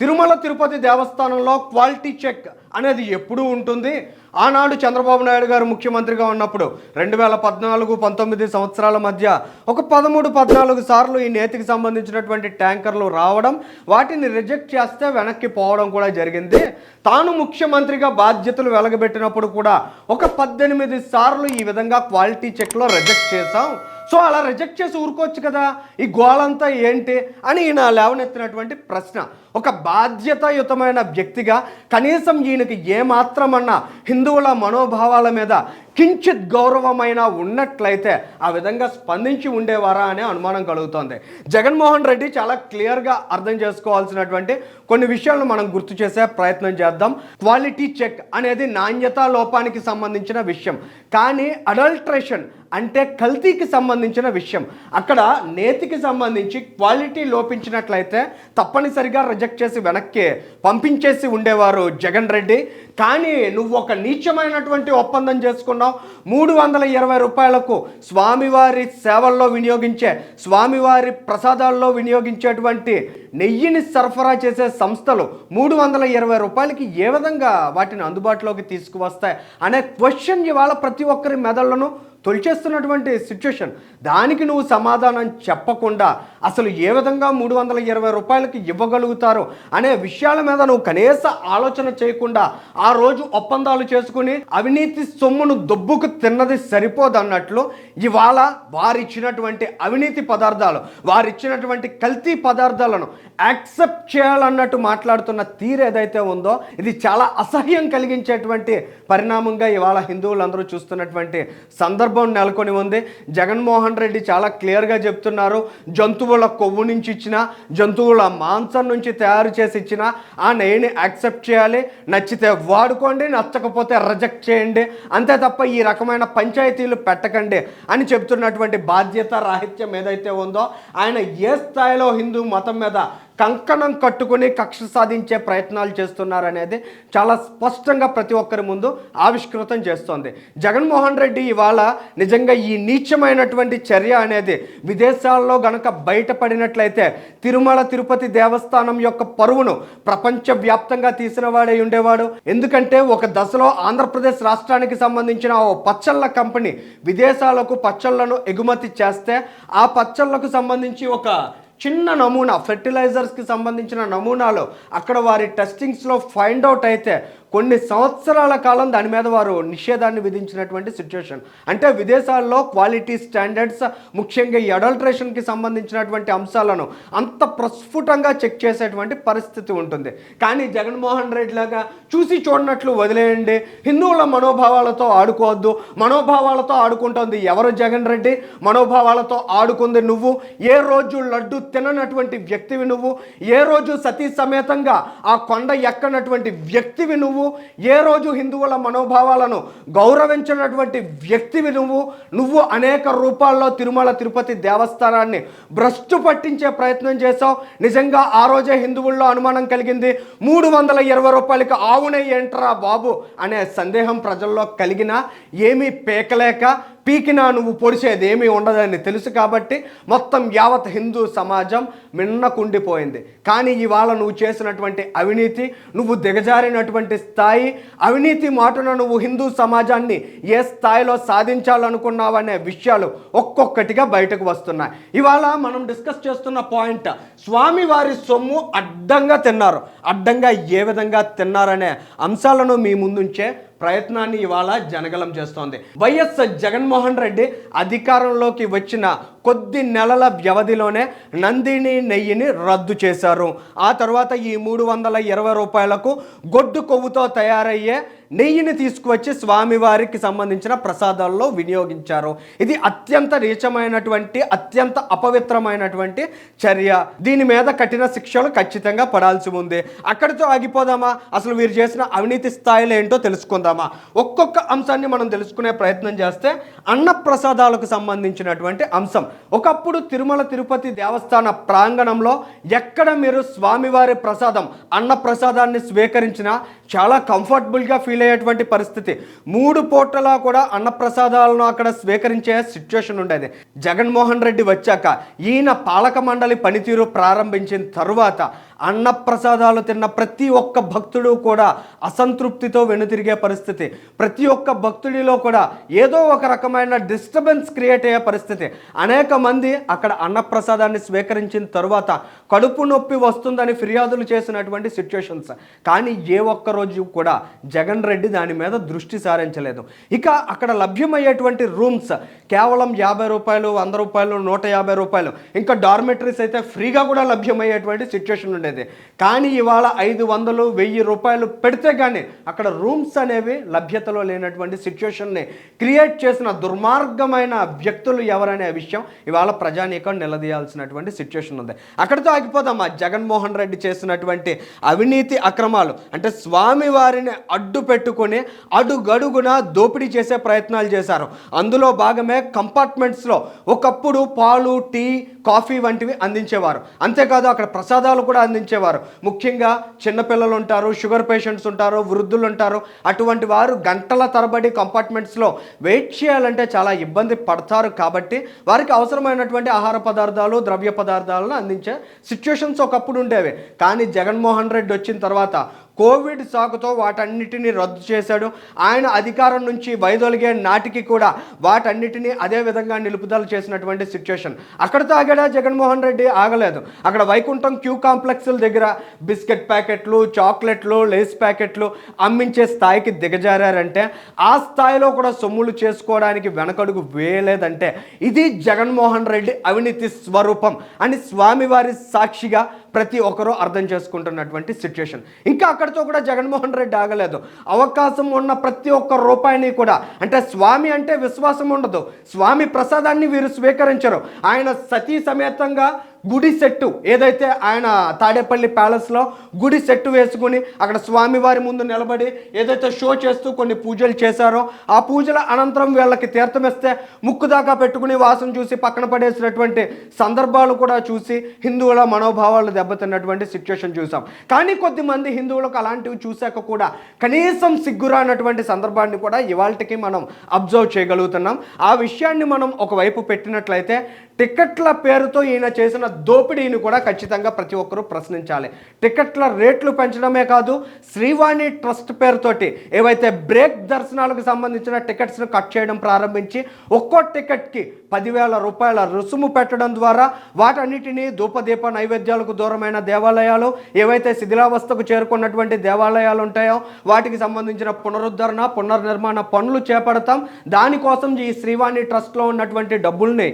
తిరుమల తిరుపతి దేవస్థానంలో quality check అనేది ఎప్పుడూ ఉంటుంది. ఆనాడు చంద్రబాబు నాయుడు గారు ముఖ్యమంత్రిగా ఉన్నప్పుడు రెండు వేల పద్నాలుగు పంతొమ్మిది సంవత్సరాల మధ్య ఒక పదమూడు పద్నాలుగు సార్లు ఈ నేతికి సంబంధించినటువంటి ట్యాంకర్లు రావడం వాటిని రిజెక్ట్ చేస్తే వెనక్కి పోవడం కూడా జరిగింది. తాను ముఖ్యమంత్రిగా బాధ్యతలు వెలగబెట్టినప్పుడు కూడా ఒక పద్దెనిమిది సార్లు ఈ విధంగా క్వాలిటీ చెక్లో రిజెక్ట్ చేశాం. సో అలా రిజెక్ట్ చేసి ఊరుకోవచ్చు కదా? ఈ గోలంతా ఏంటి? అని నా లేవనెత్తినటువంటి ప్రశ్న. ఒక బాధ్యతాయుతమైన వ్యక్తిగా కనీసం ఈయనకి ఏమాత్రమన్నా హిందువుల మనోభావాల మీద కించిత్ గౌరవమైన ఉన్నట్లయితే ఆ విధంగా స్పందించి ఉండేవారా అనే అనుమానం కలుగుతోంది. జగన్మోహన్ రెడ్డి చాలా క్లియర్గా అర్థం చేసుకోవాల్సినటువంటి కొన్ని విషయాలను మనం గుర్తు చేసే ప్రయత్నం చేద్దాం. క్వాలిటీ చెక్ అనేది నాణ్యతా లోపానికి సంబంధించిన విషయం. కానీ అడల్ట్రేషన్ అంటే కల్తీకి సంబంధించిన విషయం. అక్కడ నేతికి సంబంధించి క్వాలిటీ లోపించినట్లయితే తప్పనిసరిగా రిజెక్ట్ చేసి వెనక్కి పంపించేసి ఉండేవారు జగన్ రెడ్డి. కానీ నువ్వు ఒక నీచమైనటువంటి ఒప్పందం చేసుకున్నావు. మూడు వందల ఇరవై రూపాయలకు స్వామివారి సేవల్లో వినియోగించే స్వామివారి ప్రసాదాల్లో వినియోగించేటువంటి నెయ్యిని సరఫరా చేసే సంస్థలు మూడు వందల ఇరవై రూపాయలకి ఏ విధంగా వాటిని అందుబాటులోకి తీసుకువస్తాయి? అనే క్వశ్చన్ ఇవాళ ప్రతి ఒక్కరి మెదళ్ళను తొలిచేస్తున్నటువంటి సిచ్యువేషన్ దానికి నువ్వు సమాధానం చెప్పకుండా అసలు ఏ విధంగా మూడు వందల ఇరవై రూపాయలకి ఇవ్వగలుగుతారు అనే విషయాల మీద నువ్వు కనీస ఆలోచన చేయకుండా ఆ రోజు ఒప్పందాలు చేసుకుని అవినీతి సొమ్మును దొబ్బుకు తిన్నది సరిపోదన్నట్లు ఇవాళ వారిచ్చినటువంటి అవినీతి పదార్థాలు వారిచ్చినటువంటి కల్తీ పదార్థాలను యాక్సెప్ట్ చేయాలన్నట్టు మాట్లాడుతున్న తీరు ఏదైతే ఉందో ఇది చాలా అసహ్యం కలిగించేటువంటి పరిణామంగా ఇవాళ హిందువులందరూ చూస్తున్నటువంటి సందర్భం. నెలకొని ఉంది. జగన్మోహన్ రెడ్డి చాలా క్లియర్గా చెప్తున్నారు. జంతువుల కొవ్వు నుంచి ఇచ్చిన జంతువుల మాంసం నుంచి తయారు చేసి ఇచ్చిన ఆ నెయ్యిని యాక్సెప్ట్ చేయాలి. నచ్చితే వాడుకోండి నచ్చకపోతే రిజెక్ట్ చేయండి. అంతే తప్ప ఈ రకమైన పంచాయతీలు పెట్టకండి అని చెప్తున్నటువంటి బాధ్యత రాహిత్యం ఏదైతే ఉందో ఆయన ఏ స్థాయిలో హిందూ మతం మీద కంకణం కట్టుకుని కక్ష సాధించే ప్రయత్నాలు చేస్తున్నారనేది చాలా స్పష్టంగా ప్రతి ఒక్కరి ముందు ఆవిష్కృతం చేస్తోంది. జగన్మోహన్ రెడ్డి ఇవాళ నిజంగా ఈ నీచమైనటువంటి చర్య అనేది విదేశాల్లో గనక బయటపడినట్లయితే తిరుమల తిరుపతి దేవస్థానం యొక్క పరువును ప్రపంచవ్యాప్తంగా తీసిన వాడే ఉండేవాడు. ఎందుకంటే ఒక దశలో ఆంధ్రప్రదేశ్ రాష్ట్రానికి సంబంధించిన ఓ పచ్చళ్ళ కంపెనీ విదేశాలకు పచ్చళ్ళను ఎగుమతి చేస్తే ఆ పచ్చళ్ళకు సంబంధించి ఒక చిన్న నమూనా ఫెర్టిలైజర్స్కి సంబంధించిన నమూనాలో అక్కడ వారి టెస్టింగ్స్లో ఫైండ్ అవుట్ అయితే కొన్ని సంవత్సరాల కాలం దాని మీద వారు నిషేధాన్ని విధించినటువంటి సిచ్యువేషన్ అంటే విదేశాల్లో క్వాలిటీ స్టాండర్డ్స్ ముఖ్యంగా ఈ అడల్ట్రేషన్కి సంబంధించినటువంటి అంశాలను అంత ప్రస్ఫుటంగా చెక్ చేసేటువంటి పరిస్థితి ఉంటుంది. కానీ జగన్మోహన్ రెడ్డి లాగా చూసి చూడనట్లు వదిలేయండి. హిందువుల మనోభావాలతో ఆడుకోవద్దు. మనోభావాలతో ఆడుకుంటోంది ఎవరు జగన్ రెడ్డి? మనోభావాలతో ఆడుకుంది నువ్వు. ఏ రోజు లడ్డు తిననటువంటి వ్యక్తివి నువ్వు. ఏ రోజు సతీ సమేతంగా ఆ కొండ ఎక్కనటువంటి వ్యక్తివి నువ్వు. ఏ రోజు హిందువుల మనోభావాలను గౌరవించినటువంటి వ్యక్తివి నువ్వు నువ్వు అనేక రూపాల్లో తిరుమల తిరుపతి దేవస్థానాన్ని భ్రష్టు పట్టించే ప్రయత్నం చేశావు. నిజంగా ఆ రోజే హిందువుల్లో అనుమానం కలిగింది. మూడు వందల ఇరవై రూపాయలకి ఆవునే ఏంట్రా బాబు అనే సందేహం ప్రజల్లో కలిగినా ఏమీ పేకలేక పీకినా నువ్వు పొడిచేది ఏమీ ఉండదని తెలుసు కాబట్టి మొత్తం యావత్ హిందూ సమాజం మిన్నకుండిపోయింది. కానీ ఇవాళ నువ్వు చేసినటువంటి అవినీతి నువ్వు దిగజారినటువంటి స్థాయి అవినీతి మాటున నువ్వు హిందూ సమాజాన్ని ఏ స్థాయిలో సాధించాలనుకున్నావనే విషయాలు ఒక్కొక్కటిగా బయటకు వస్తున్నాయి. ఇవాళ మనం డిస్కస్ చేస్తున్న పాయింట్ స్వామివారి సొమ్ము అడ్డంగా తిన్నారు. అడ్డంగా ఏ విధంగా తిన్నారనే అంశాలను మీ ముందుంచే ప్రయత్నాన్ని ఇవాళ జనగలం చేస్తోంది. వైఎస్ జగన్మోహన్ రెడ్డి అధికారంలోకి వచ్చిన కొద్ది నెలల వ్యవధిలోనే నందిని నెయ్యిని రద్దు చేశారు. ఆ తర్వాత ఈ మూడు వందల ఇరవై రూపాయలకు గొడ్డు కొవ్వుతో తయారయ్యే నెయ్యిని తీసుకువచ్చి స్వామివారికి సంబంధించిన ప్రసాదాల్లో వినియోగించారు. ఇది అత్యంత నీచమైనటువంటి అత్యంత అపవిత్రమైనటువంటి చర్య. దీని మీద కఠిన శిక్షలు ఖచ్చితంగా పడాల్సి ఉంది. అక్కడితో ఆగిపోదామా? అసలు వీరు చేసిన అవినీతి స్థాయిలు ఏంటో తెలుసుకుందామా? ఒక్కొక్క అంశాన్ని మనం తెలుసుకునే ప్రయత్నం చేస్తే అన్న ప్రసాదాలకు సంబంధించినటువంటి అంశం. ఒకప్పుడు తిరుమల తిరుపతి దేవస్థాన ప్రాంగణంలో ఎక్కడ మీరు స్వామివారి ప్రసాదం అన్న ప్రసాదాన్ని స్వీకరించినా చాలా కంఫర్టబుల్గా ఫీల్ వీలయ్యేటువంటి పరిస్థితి. మూడు పూటలా కూడా అన్నప్రసాదాలను అక్కడ స్వీకరించే సిచ్యువేషన్ ఉండేది. జగన్మోహన్ రెడ్డి వచ్చాక ఈయన పాలక మండలి పనితీరు ప్రారంభించిన తరువాత అన్నప్రసాదాలు తిన్న ప్రతి ఒక్క భక్తుడు కూడా అసంతృప్తితో వెనుతిరిగే పరిస్థితి. ప్రతి ఒక్క భక్తుడిలో కూడా ఏదో ఒక రకమైన డిస్టర్బెన్స్ క్రియేట్ అయ్యే పరిస్థితి. అనేక మంది అక్కడ అన్నప్రసాదాన్ని స్వీకరించిన తరువాత కడుపు నొప్పి వస్తుందని ఫిర్యాదులు చేసినటువంటి సిచ్యువేషన్స్ కానీ ఏ ఒక్క రోజు కూడా జగన్ రెడ్డి దాని మీద దృష్టి సారించలేదు. ఇక అక్కడ లభ్యమయ్యేటువంటి రూమ్స్ కేవలం యాభై రూపాయలు వంద రూపాయలు నూట యాభై రూపాయలు ఇంకా డార్మెటరీస్ అయితే ఫ్రీగా కూడా లభ్యమయ్యేటువంటి సిచ్యువేషన్ ఉండేది. కానీ ఇవాళ ఐదు వందలు వెయ్యి రూపాయలు పెడితే కానీ అక్కడ రూమ్స్ అనేవి లభ్యతలో లేనటువంటి సిచ్యువేషన్ని క్రియేట్ చేసిన దుర్మార్గమైన వ్యక్తులు ఎవరనే విషయం ఇవాళ ప్రజానీకం నిలదీయాల్సినటువంటి సిచ్యువేషన్ ఉంది. అక్కడితో ఆగిపోదామా? జగన్మోహన్ రెడ్డి చేసినటువంటి అవినీతి అక్రమాలు అంటే స్వామి వారిని అడ్డు పెట్టుకొని అడుగడుగున దోపిడీ చేసే ప్రయత్నాలు చేశారు. అందులో భాగమే కంపార్ట్మెంట్స్లో ఒకప్పుడు పాలు టీ కాఫీ వంటివి అందించేవారు. అంతేకాదు అక్కడ ప్రసాదాలు కూడా అందించేవారు. ముఖ్యంగా చిన్నపిల్లలు ఉంటారు షుగర్ పేషెంట్స్ ఉంటారు వృద్ధులు ఉంటారు. అటువంటి వారు గంటల తరబడి కంపార్ట్మెంట్స్లో వెయిట్ చేయాలంటే చాలా ఇబ్బంది పడతారు కాబట్టి వారికి అవసరమైనటువంటి ఆహార పదార్థాలు ద్రవ్య పదార్థాలను అందించే సిచ్యువేషన్స్ ఒకప్పుడు ఉండేవి. కానీ జగన్మోహన్ రెడ్డి వచ్చిన తర్వాత కోవిడ్ సాకుతో వాటన్నిటిని రద్దు చేశాడు. ఆయన అధికారం నుంచి వైదొలిగే నాటికి కూడా వాటన్నిటిని అదే విధంగా నిలుపుదల చేసినటువంటి సిచ్యుయేషన్. అక్కడితో ఎక్కడా జగన్మోహన్ రెడ్డి ఆగలేదు. అక్కడ వైకుంఠం క్యూ కాంప్లెక్స్ల దగ్గర బిస్కెట్ ప్యాకెట్లు చాక్లెట్లు లేస్ ప్యాకెట్లు అమ్మించే స్థాయికి దిగజారంటే ఆ స్థాయిలో కూడా సొమ్ములు చేసుకోవడానికి వెనకడుగు వేయలేదంటే ఇది జగన్మోహన్ రెడ్డి అవినీతి స్వరూపం అని స్వామివారి సాక్షిగా ప్రతి ఒక్కరూ అర్థం చేసుకుంటున్నటువంటి సిచ్యుయేషన్ ఇంకా అక్కడితో కూడా జగన్మోహన్ రెడ్డి ఆగలేదు. అవకాశం ఉన్న ప్రతి ఒక్క రూపాయిని కూడా అంటే స్వామి అంటే విశ్వాసం ఉండదు. స్వామి ప్రసాదాన్ని వీరు స్వీకరించరు. ఆయన సతీ సమేతంగా గుడి సెట్టు ఏదైతే ఆయన తాడేపల్లి ప్యాలెస్లో గుడి సెట్టు వేసుకుని అక్కడ స్వామివారి ముందు నిలబడి ఏదైతే షో చేస్తూ కొన్ని పూజలు చేశారో ఆ పూజల అనంతరం వీళ్ళకి తీర్థం ఇస్తే ముక్కు దాకా పెట్టుకుని వాసన చూసి పక్కన పడేసినటువంటి సందర్భాలు కూడా చూసి హిందువుల మనోభావాలు దెబ్బతిన్నటువంటి సిచ్యువేషన్ చూసాం. కానీ కొద్దిమంది హిందువులకు అలాంటివి చూశాక కూడా కనీసం సిగ్గురానటువంటి సందర్భాన్ని కూడా ఇవాళకి మనం అబ్జర్వ్ చేయగలుగుతున్నాం. ఆ విషయాన్ని మనం ఒకవైపు పెట్టినట్లయితే టికెట్ల పేరుతో ఈయన చేసిన దోపిడీని కూడా ఖచ్చితంగా ప్రతి ఒక్కరూ ప్రశ్నించాలి. టికెట్ల రేట్లు పెంచడమే కాదు శ్రీవాణి ట్రస్ట్ పేరుతోటి ఏవైతే బ్రేక్ దర్శనాలకు సంబంధించిన టికెట్స్ను కట్ చేయడం ప్రారంభించి ఒక్కో టికెట్కి పదివేల రూపాయల రుసుము పెట్టడం ద్వారా వాటన్నిటినీ ధూపదీప నైవేద్యాలకు దూరమైన దేవాలయాలు ఏవైతే శిథిలావస్థకు చేరుకున్నటువంటి దేవాలయాలు ఉంటాయో వాటికి సంబంధించిన పునరుద్ధరణ పునర్నిర్మాణ పనులు చేపడతాం. దానికోసం ఈ శ్రీవాణి ట్రస్ట్లో ఉన్నటువంటి డబ్బుల్ని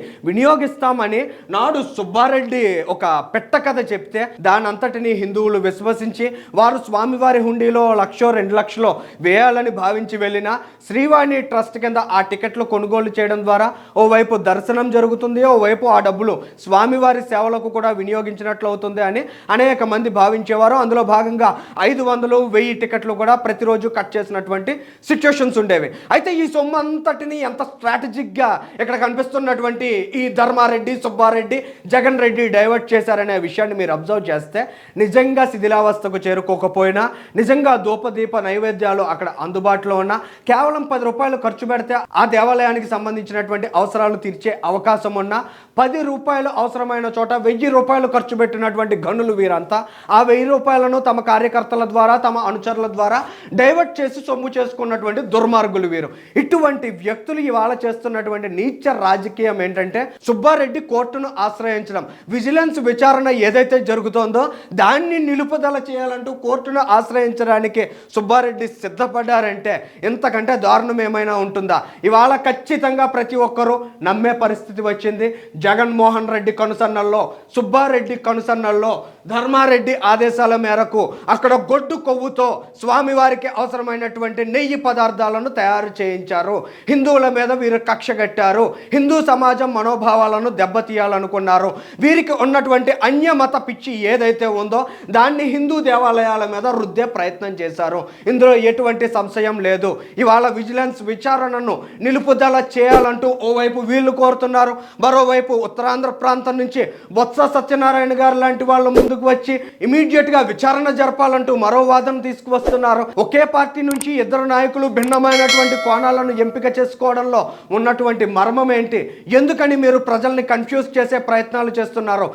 వినియోగిస్తామని నాడు సుబ్బారెడ్డి ఒక పెట్ట కథ చెప్తే దాని అంతటిని హిందువులు విశ్వసించి వారు స్వామివారి హుండీలో లక్షో రెండు లక్షలో వేయాలని భావించి వెళ్ళిన శ్రీవాణి ట్రస్ట్ కింద ఆ టికెట్లు కొనుగోలు చేయడం ద్వారా ఓవైపు దర్శనం జరుగుతుంది ఓవైపు ఆ డబ్బులు స్వామివారి సేవలకు కూడా వినియోగించినట్లు అవుతుంది అని అనేక మంది భావించేవారు. అందులో భాగంగా ఐదు వందలు వెయ్యి టికెట్లు కూడా ప్రతిరోజు కట్ చేసినటువంటి సిచ్యువేషన్స్ ఉండేవి. అయితే ఈ సొమ్ము అంతటిని ఎంత స్ట్రాటజిక్గా ఇక్కడ కనిపిస్తున్నటువంటి ఈ ధర్మ ధర్మారెడ్డి సుబ్బారెడ్డి జగన్ రెడ్డి డైవర్ట్ చేశారనే విషయాన్ని మీరు అబ్జర్వ్ చేస్తే నిజంగా శిథిలావస్థకు చేరుకోకపోయినా నిజంగా ధూపదీప నైవేద్యాలు అక్కడ అందుబాటులో ఉన్న కేవలం పది రూపాయలు ఖర్చు పెడితే ఆ దేవాలయానికి సంబంధించినటువంటి అవసరాలు తీర్చే అవకాశం ఉన్న పది రూపాయలు అవసరమైన చోట వెయ్యి రూపాయలు ఖర్చు పెట్టినటువంటి గనులు వీరంతా ఆ వెయ్యి రూపాయలను తమ కార్యకర్తల ద్వారా తమ అనుచరుల ద్వారా డైవర్ట్ చేసి సొమ్ము చేసుకున్నటువంటి దుర్మార్గులు వీరు. ఇటువంటి వ్యక్తులు ఇవాళ చేస్తున్నటువంటి నీచ రాజకీయం ఏంటంటే సుబ్బ సుబ్బారెడ్డి కోర్టును ఆశ్రయించడం. విజిలెన్స్ విచారణ ఏదైతే జరుగుతోందో దాన్ని నిలుపుదల చేయాలంటూ కోర్టును ఆశ్రయించడానికి సుబ్బారెడ్డి సిద్ధపడ్డారంటే ఇంతకంటే దారుణం ఏమైనా ఉంటుందా? ఇవాళ ఖచ్చితంగా ప్రతి ఒక్కరూ నమ్మే పరిస్థితి వచ్చింది. జగన్మోహన్ రెడ్డి కనుసన్నల్లో సుబ్బారెడ్డి కనుసన్నల్లో ధర్మారెడ్డి ఆదేశాల మేరకు అక్కడ గొడ్డు కొవ్వుతో స్వామివారికి అవసరమైనటువంటి నెయ్యి పదార్థాలను తయారు చేయించారు. హిందువుల మీద వీరు కక్ష కట్టారు. హిందూ సమాజం మనోభావాలను దెబ్బతీయాలనుకున్నారు వీరికి ఉన్నటువంటి అన్యమత పిచ్చి ఏదైతే ఉందో దాన్ని హిందూ దేవాలయాల మీద రుద్దే ప్రయత్నం చేశారు. ఇందులో ఎటువంటి సంశయం లేదు. ఇవాళ విజిలెన్స్ విచారణను నిలుపుదల చేయాలంటూ ఓవైపు వీళ్ళు కోరుతున్నారు. మరోవైపు ఉత్తరాంధ్ర ప్రాంతం నుంచి బొత్స సత్యనారాయణ గారు లాంటి వాళ్ళు ముందుకు వచ్చి ఇమీడియట్గా విచారణ జరపాలంటూ మరో వాదన తీసుకువస్తున్నారు. ఒకే పార్టీ నుంచి ఇద్దరు నాయకులు భిన్నమైనటువంటి కోణాలను ఎంపిక చేసుకోవడంలో ఉన్నటువంటి మర్మం ఏంటి? ఎందుకని మీరు ప్రజల్ని కన్ఫ్యూజ్ చేసే ప్రయత్నాలు చేస్తున్నారు.